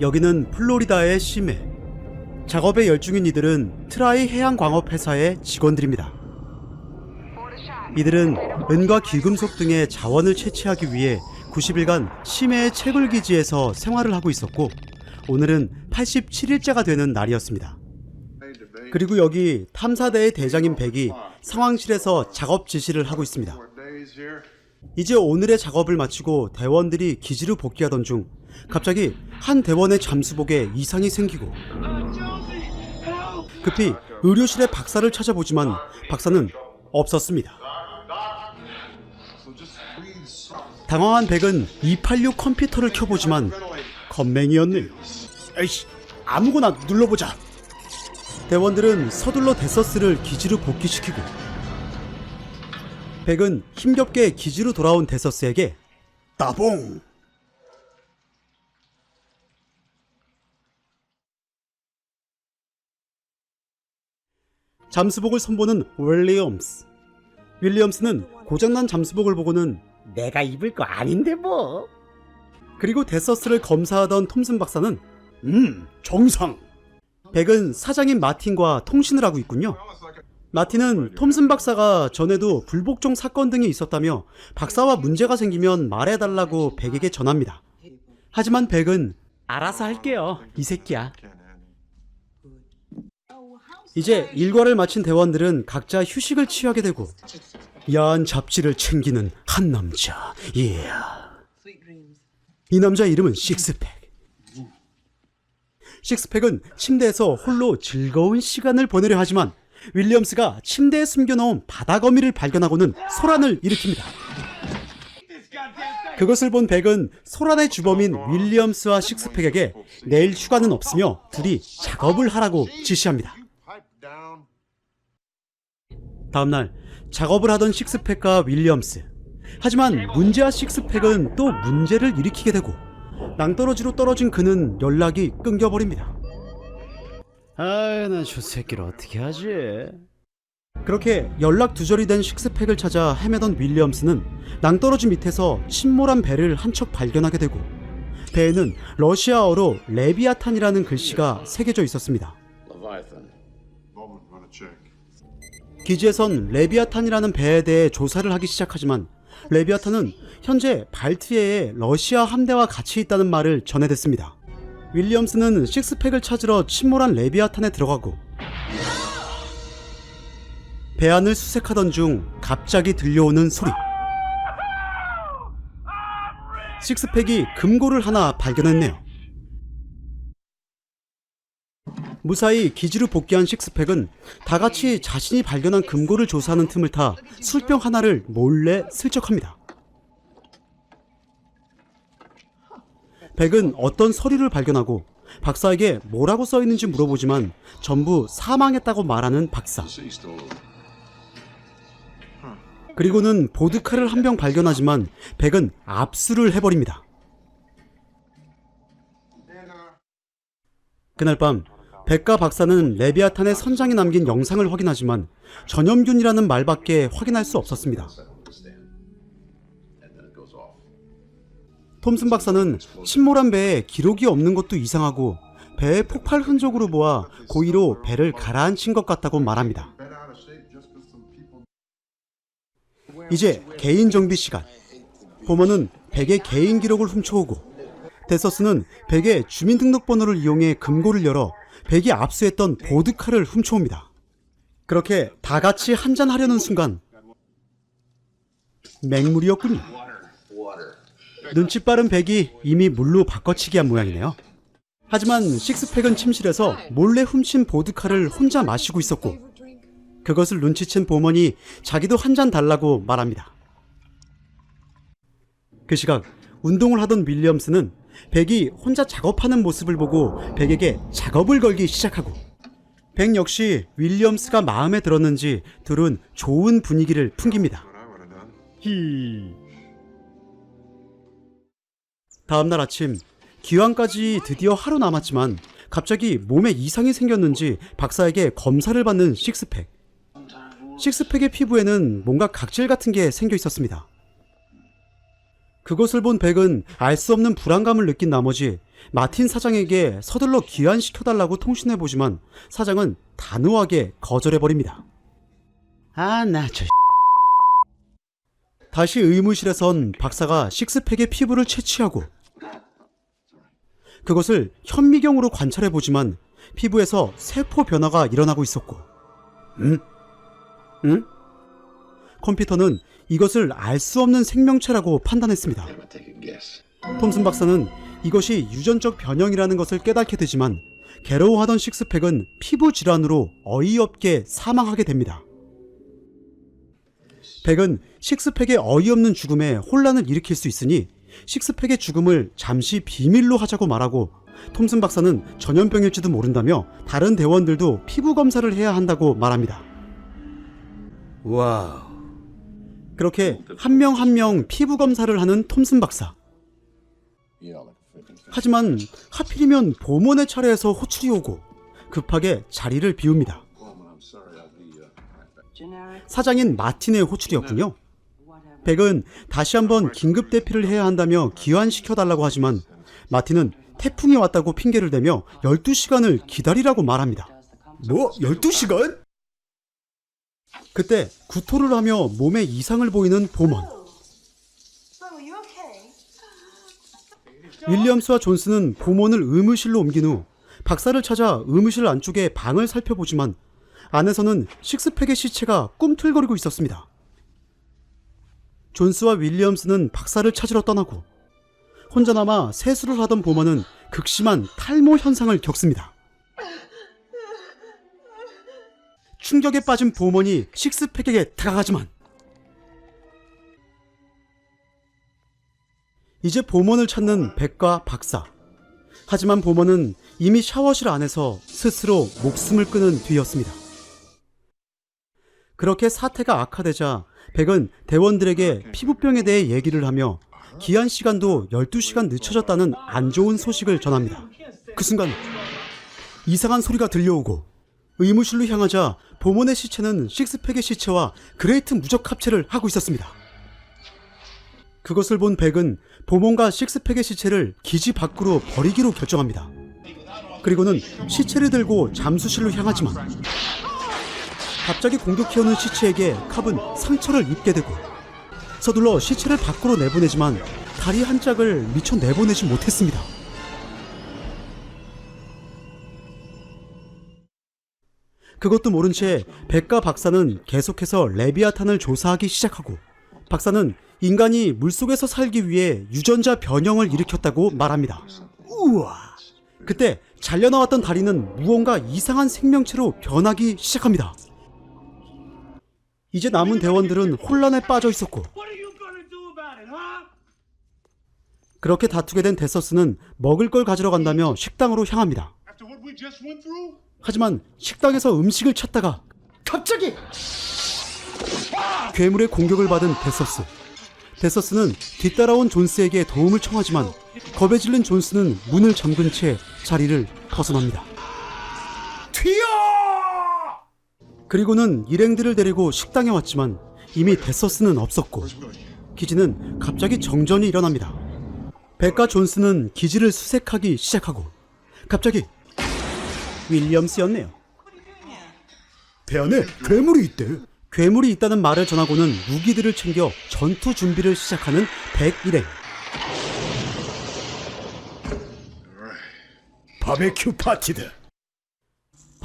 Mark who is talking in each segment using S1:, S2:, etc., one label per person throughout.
S1: 여기는 플로리다의 심해. 작업에 열중인 이들은 트라이 해양광업회사의 직원들입니다. 이들은 은과 귀금속 등의 자원을 채취하기 위해 90일간 심해의 채굴 기지에서 생활을 하고 있었고 오늘은 87일째가 되는 날이었습니다. 그리고 여기 탐사대의 대장인 백이 상황실에서 작업 지시를 하고 있습니다. 이제 오늘의 작업을 마치고 대원들이 기지로 복귀하던 중 갑자기 한 대원의 잠수복에 이상이 생기고 급히 의료실의 박사를 찾아보지만 박사는 없었습니다. 당황한 백은 286 컴퓨터를 켜보지만 건맹이었네요. 에이씨, 아무거나 눌러보자. 대원들은 서둘러 데서스를 기지로 복귀시키고 백은 힘겹게 기지로 돌아온 데서스에게 따봉! 잠수복을 선보는 윌리엄스. 윌리엄스는 고장난 잠수복을 보고는 내가 입을 거 아닌데 뭐. 그리고 데서스를 검사하던 톰슨 박사는 음, 정상. 백은 사장인 마틴과 통신을 하고 있군요. 마틴은 톰슨 박사가 전에도 불복종 사건 등이 있었다며 박사와 문제가 생기면 말해달라고 백에게 전합니다. 하지만 백은 알아서 할게요. 이 새끼야. 이제 일과를 마친 대원들은 각자 휴식을 취하게 되고 야한 잡지를 챙기는 한 남자. 예. 이 남자 이름은 식스팩. 식스팩은 침대에서 홀로 즐거운 시간을 보내려 하지만 윌리엄스가 침대에 숨겨놓은 바다 거미를 발견하고는 소란을 일으킵니다. 그것을 본 백은 소란의 주범인 윌리엄스와 식스팩에게 내일 휴가는 없으며 둘이 작업을 하라고 지시합니다. 다음날 작업을 하던 식스팩과 윌리엄스. 하지만 문제와 식스팩은 또 문제를 일으키게 되고 낭떠러지로 떨어진 그는 연락이 끊겨버립니다. 아이, 나저 새끼를 어떻게 하지? 그렇게 연락 두절이 된 식스팩을 찾아 헤매던 윌리엄스는 낭떠러지 밑에서 침몰한 배를 한 척 발견하게 되고 배에는 러시아어로 레비아탄이라는 글씨가 새겨져 있었습니다. 기지에선 레비아탄이라는 배에 대해 조사를 하기 시작하지만 레비아탄은 현재 발트해에 러시아 함대와 같이 있다는 말을 전해댔습니다. 윌리엄스는 식스팩을 찾으러 침몰한 레비아탄에 들어가고 배 안을 수색하던 중 갑자기 들려오는 소리. 식스팩이 금고를 하나 발견했네요. 무사히 기지로 복귀한 식스팩은 다 같이 자신이 발견한 금고를 조사하는 틈을 타 술병 하나를 몰래 슬쩍합니다. 백은 어떤 서류를 발견하고 박사에게 뭐라고 써 있는지 물어보지만 전부 사망했다고 말하는 박사. 그리고는 보드카를 한 병 발견하지만 백은 압수를 해버립니다. 그날 밤 백과 박사는 레비아탄의 선장이 남긴 영상을 확인하지만 전염균이라는 말밖에 확인할 수 없었습니다. 톰슨 박사는 침몰한 배에 기록이 없는 것도 이상하고 배의 폭발 흔적으로 보아 고의로 배를 가라앉힌 것 같다고 말합니다. 이제 개인 정비 시간. 보머는 백의 개인 기록을 훔쳐오고 데서스는 백의 주민등록번호를 이용해 금고를 열어 백이 압수했던 보드카를 훔쳐옵니다. 그렇게 다 같이 한잔 하려는 순간 맹물이었군요. 눈치 빠른 백이 이미 물로 바꿔치기 한 모양이네요. 하지만 식스팩은 침실에서 몰래 훔친 보드카를 혼자 마시고 있었고 그것을 눈치챈 보먼이 자기도 한 잔 달라고 말합니다. 그 시각 운동을 하던 윌리엄스는 백이 혼자 작업하는 모습을 보고 백에게 작업을 걸기 시작하고 백 역시 윌리엄스가 마음에 들었는지 둘은 좋은 분위기를 풍깁니다.
S2: done.
S1: 히. 다음날 아침 기왕까지 드디어 하루 남았지만 갑자기 몸에 이상이 생겼는지 박사에게 검사를 받는 식스팩. 식스팩의 피부에는 뭔가 각질 같은 게 생겨 있었습니다. 그것을 본 백은 알 수 없는 불안감을 느낀 나머지 마틴 사장에게 서둘러 귀환시켜달라고 통신해보지만 사장은 단호하게 거절해버립니다. 아, 나 저. 다시 의무실에선 박사가 식스팩의 피부를 채취하고 그것을 현미경으로 관찰해 보지만 피부에서 세포 변화가 일어나고 있었고, 응? 응? 컴퓨터는 이것을 알 수 없는 생명체라고 판단했습니다. 톰슨 박사는 이것이 유전적 변형이라는 것을 깨닫게 되지만 괴로워하던 식스팩은 피부 질환으로 어이없게 사망하게 됩니다. 백은 식스팩의 어이없는 죽음에 혼란을 일으킬 수 있으니 식스팩의 죽음을 잠시 비밀로 하자고 말하고 톰슨 박사는 전염병일지도 모른다며 다른 대원들도 피부 검사를 해야 한다고 말합니다. 와우. 그렇게 한 명 한 명 피부 검사를 하는 톰슨 박사. 하지만 하필이면 보몬의 차례에서 호출이 오고 급하게 자리를 비웁니다. 사장인 마틴의 호출이었군요. 백은 다시 한번 긴급 대피를 해야 한다며 기환시켜달라고 하지만 마틴은 태풍이 왔다고 핑계를 대며 12시간을 기다리라고 말합니다. 뭐? 12시간? 그때 구토를 하며 몸에 이상을 보이는 보먼. 윌리엄스와 존스는 보몬을 의무실로 옮긴 후 박사를 찾아 의무실 안쪽의 방을 살펴보지만 안에서는 식스팩의 시체가 꿈틀거리고 있었습니다. 존스와 윌리엄스는 박사를 찾으러 떠나고 혼자 남아 세수를 하던 보먼은 극심한 탈모 현상을 겪습니다. 충격에 빠진 보먼이 식스팩에게 다가가지만 이제 보먼을 찾는 백과 박사. 하지만 보먼은 이미 샤워실 안에서 스스로 목숨을 끊은 뒤였습니다. 그렇게 사태가 악화되자 백은 대원들에게 피부병에 대해 얘기를 하며 기한 시간도 12시간 늦춰졌다는 안 좋은 소식을 전합니다. 그 순간 이상한 소리가 들려오고 의무실로 향하자 보먼의 시체는 식스팩의 시체와 그레이트 무적 합체를 하고 있었습니다. 그것을 본 백은 보몬과 식스팩의 시체를 기지 밖으로 버리기로 결정합니다. 그리고는 시체를 들고 잠수실로 향하지만 갑자기 공격해오는 시체에게 캅은 상처를 입게 되고 서둘러 시체를 밖으로 내보내지만 다리 한 짝을 미처 내보내지 못했습니다. 그것도 모른 채 백과 박사는 계속해서 레비아탄을 조사하기 시작하고 박사는 인간이 물속에서 살기 위해 유전자 변형을 일으켰다고 말합니다. 우와. 그때 잘려나왔던 다리는 무언가 이상한 생명체로 변하기 시작합니다. 이제 남은 대원들은 혼란에 빠져 있었고? 그렇게 다투게 된 데서스는 먹을 걸 가지러 간다며 식당으로 향합니다. 하지만 식당에서 음식을 찾다가 갑자기 괴물의 공격을 받은 데서스. 데서스는 뒤따라온 존스에게 도움을 청하지만 겁에 질린 존스는 문을 잠근 채 자리를 벗어납니다. 튀어! 그리고는 일행들을 데리고 식당에 왔지만 이미 데서스는 없었고 기지는 갑자기 정전이 일어납니다. 백과 존스는 기지를 수색하기 시작하고 갑자기 윌리엄스였네요. 배 안에 괴물이 있대. 괴물이 있다는 말을 전하고는 무기들을 챙겨 전투 준비를 시작하는 백 일행. 바베큐 파티다.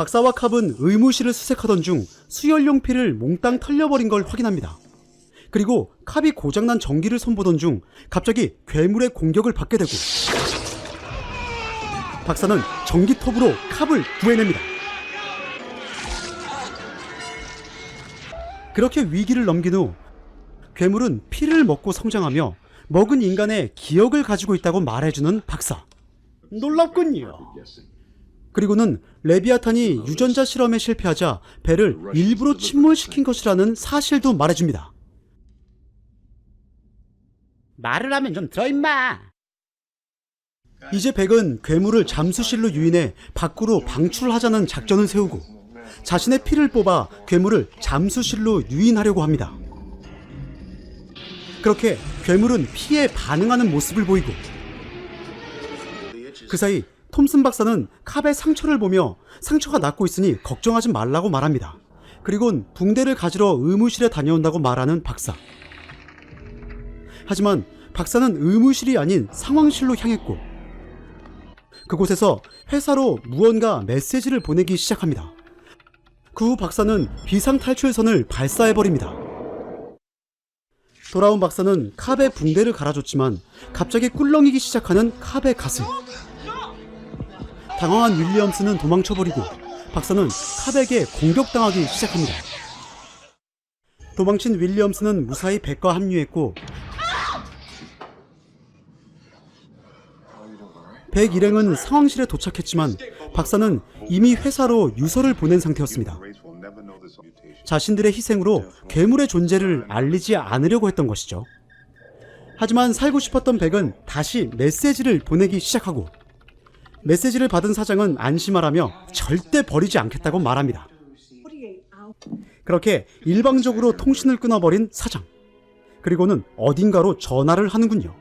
S1: 박사와 캅은 의무실을 수색하던 중 수혈용 피를 몽땅 털려버린 걸 확인합니다. 그리고 캅이 고장난 전기를 손보던 중 갑자기 괴물의 공격을 받게 되고 박사는 전기톱으로 캅을 구해냅니다. 그렇게 위기를 넘긴 후 괴물은 피를 먹고 성장하며 먹은 인간의 기억을 가지고 있다고 말해주는 박사. 놀랍군요. 그리고는 레비아탄이 유전자 실험에 실패하자 배를 일부러 침몰시킨 것이라는 사실도 말해줍니다. 말을 하면 좀 들어 임마. 이제 백은 괴물을 잠수실로 유인해 밖으로 방출하자는 작전을 세우고 자신의 피를 뽑아 괴물을 잠수실로 유인하려고 합니다. 그렇게 괴물은 피해 반응하는 모습을 보이고 그 사이 톰슨 박사는 캅의 상처를 보며 상처가 낫고 있으니 걱정하지 말라고 말합니다. 그리곤 붕대를 가지러 의무실에 다녀온다고 말하는 박사. 하지만 박사는 의무실이 아닌 상황실로 향했고 그곳에서 회사로 무언가 메시지를 보내기 시작합니다. 그 후 박사는 비상 탈출선을 발사해버립니다. 돌아온 박사는 캅의 붕대를 갈아줬지만 갑자기 꿀렁이기 시작하는 캅의 가슴. 당황한 윌리엄스는 도망쳐버리고 박사는 캅에게 공격당하기 시작합니다. 도망친 윌리엄스는 무사히 백과 합류했고 백 일행은 상황실에 도착했지만 박사는 이미 회사로 유서를 보낸 상태였습니다. 자신들의 희생으로 괴물의 존재를 알리지 않으려고 했던 것이죠. 하지만 살고 싶었던 백은 다시 메시지를 보내기 시작하고 메시지를 받은 사장은 안심하라며 절대 버리지 않겠다고 말합니다. 그렇게 일방적으로 통신을 끊어버린 사장. 그리고는 어딘가로 전화를 하는군요.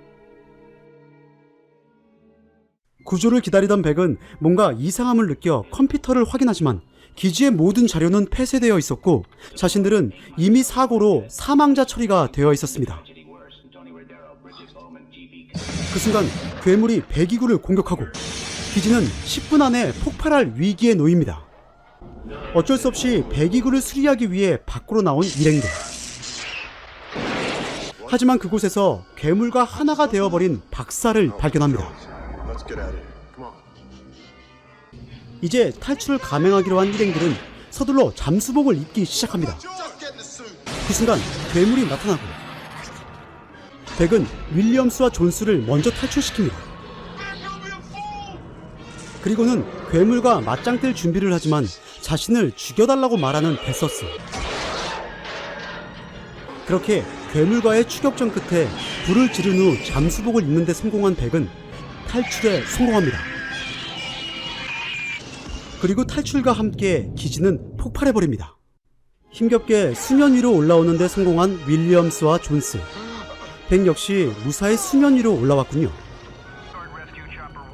S1: 구조를 기다리던 백은 뭔가 이상함을 느껴 컴퓨터를 확인하지만 기지의 모든 자료는 폐쇄되어 있었고 자신들은 이미 사고로 사망자 처리가 되어 있었습니다. 그 순간 괴물이 배기구를 공격하고 기지는 10분 안에 폭발할 위기에 놓입니다. 어쩔 수 없이 배기구를 수리하기 위해 밖으로 나온 일행들. 하지만 그곳에서 괴물과 하나가 되어버린 박사를 발견합니다. 이제 탈출을 감행하기로 한 일행들은 서둘러 잠수복을 입기 시작합니다. 그 순간 괴물이 나타나고 백은 윌리엄스와 존스를 먼저 탈출시킵니다. 그리고는 괴물과 맞짱 뜰 준비를 하지만 자신을 죽여달라고 말하는 베서스. 그렇게 괴물과의 추격전 끝에 불을 지른 후 잠수복을 입는 데 성공한 백은 탈출에 성공합니다. 그리고 탈출과 함께 기지는 폭발해버립니다. 힘겹게 수면 위로 올라오는데 성공한 윌리엄스와 존스. 백 역시 무사히 수면 위로 올라왔군요.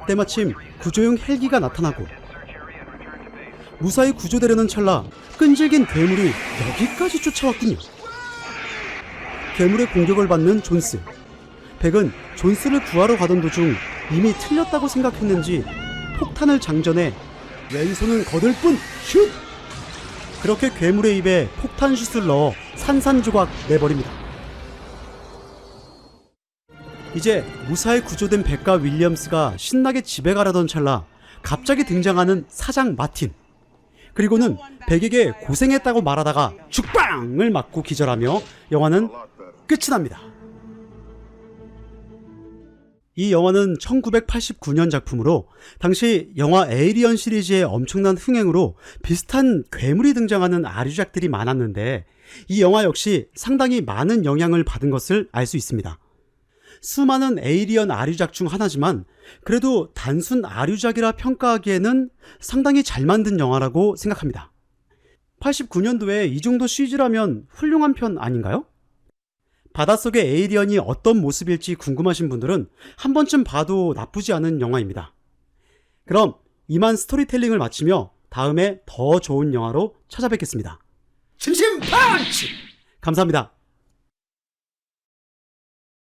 S1: 때마침 구조용 헬기가 나타나고 무사히 구조되려는 찰나 끈질긴 괴물이 여기까지 쫓아왔군요. 괴물의 공격을 받는 존스. 백은 존스를 구하러 가던 도중 이미 틀렸다고 생각했는지 폭탄을 장전해 왼손은 거들 뿐 슛! 그렇게 괴물의 입에 폭탄 슛을 넣어 산산조각 내버립니다. 이제 무사히 구조된 백과 윌리엄스가 신나게 집에 가려던 찰나 갑자기 등장하는 사장 마틴. 그리고는 백에게 고생했다고 말하다가 죽방을 맞고 기절하며 영화는 끝이 납니다. 이 영화는 1989년 작품으로 당시 영화 에이리언 시리즈의 엄청난 흥행으로 비슷한 괴물이 등장하는 아류작들이 많았는데 이 영화 역시 상당히 많은 영향을 받은 것을 알 수 있습니다. 수많은 에이리언 아류작 중 하나지만 그래도 단순 아류작이라 평가하기에는 상당히 잘 만든 영화라고 생각합니다. 89년도에 이 정도 CG라면 훌륭한 편 아닌가요? 바닷속의 에이리언이 어떤 모습일지 궁금하신 분들은 한 번쯤 봐도 나쁘지 않은 영화입니다. 그럼 이만 스토리텔링을 마치며 다음에 더 좋은 영화로 찾아뵙겠습니다. 심심 펀치! 감사합니다.